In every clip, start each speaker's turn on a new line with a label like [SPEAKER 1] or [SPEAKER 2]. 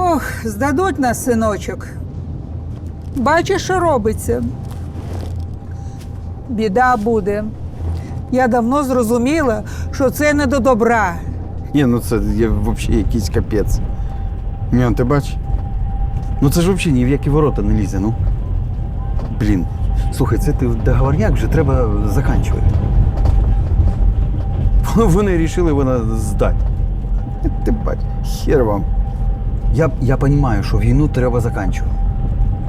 [SPEAKER 1] Ох, здадуть нас, синочок. Бачиш, що робиться. Біда буде. Я давно зрозуміла, що це не до добра.
[SPEAKER 2] Ні, ну це є взагалі якийсь капець. Ні, ти бач? Ну це ж взагалі ні в які ворота не лізе, ну. Блін. Слухай, це ти договорняк вже треба заканчувати. Вони вирішили вона здати. Ти бач, хер вам. Я, я розумію, що війну треба заканчувати.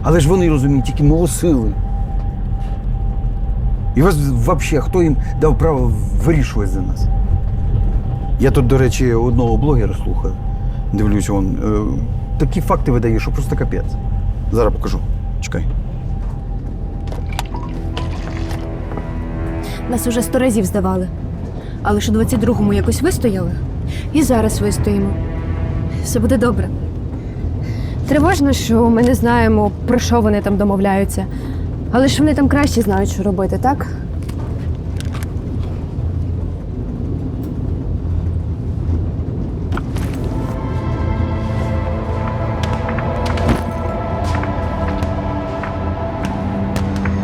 [SPEAKER 2] Але ж вони розуміють тільки малосили. І вас взагалі, хто їм дав право вирішувати за нас? Я тут, до речі, одного блогера слухаю. Дивлюсь, він е, такі факти видає, що просто капець. Зараз покажу. Чекай.
[SPEAKER 3] Нас уже сто разів здавали. Але ж у 22-му якось вистояли. І зараз вистоїмо. Все буде добре.
[SPEAKER 4] Тривожно, що ми не знаємо, про що вони там домовляються. Але ж вони там краще знають, що робити, так?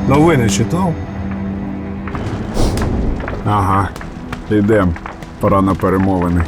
[SPEAKER 5] Новини читав? Ага. Ідем. Пора на перемовини.